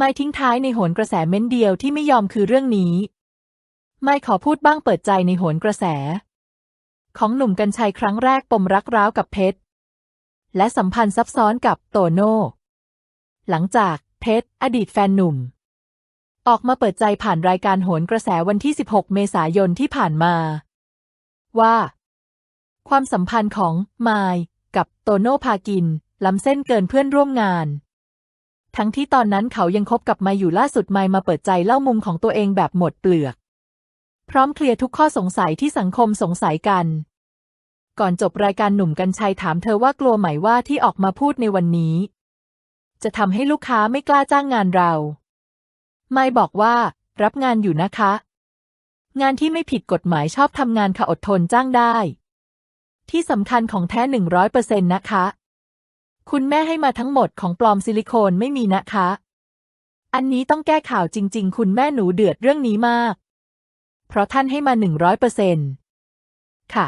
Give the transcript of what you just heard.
ไม่ทิ้งท้ายในโหนกระแสเม้นเดียวที่ไม่ยอมคือเรื่องนี้ ไม่ขอพูดบ้างเปิดใจในโหนกระแส ของหนุ่มกัญชัยครั้งแรกปมรักร้าวกับเพชร และสัมพันธ์ซับซ้อนกับโตโน่ หลังจากเพชรอดีตแฟนหนุ่ม ออกมาเปิดใจผ่านรายการโหนกระแสวันที่ 16 เมษายนที่ผ่านมา ว่า ความสัมพันธ์ของมายกับโตโน่พากินล้ำเส้นเกินเพื่อนร่วมงาน ทั้งที่ตอนนั้นเขายังคบกับมาอยู่ล่าสุดไมมาเปิดใจเล่ามุมของตัวเองแบบหมดเปลือก พร้อมเคลียร์ทุกข้อสงสัยที่สังคมสงสัยกัน ก่อนจบรายการหนุ่มกัญชัยถามเธอว่ากลัวไหมว่าที่ออกมาพูดในวันนี้ จะทำให้ลูกค้าไม่กล้าจ้างงานเรา ไม่บอกว่า รับงานอยู่นะคะ งานที่ไม่ผิดกฎหมายชอบทำงานค่ะอดทนจ้างได้ ที่สำคัญของแท้หนึ่งร้อยเปอร์เซ็นต์นะคะ คุณแม่ให้มาทั้งหมดของปลอมซิลิโคนไม่มีนะคะ อันนี้ต้องแก้ข่าวจริง ๆ คุณแม่หนูเดือดเรื่องนี้มาก เพราะท่านให้มาหนึ่งร้อยเปอร์เซ็นต์ค่ะ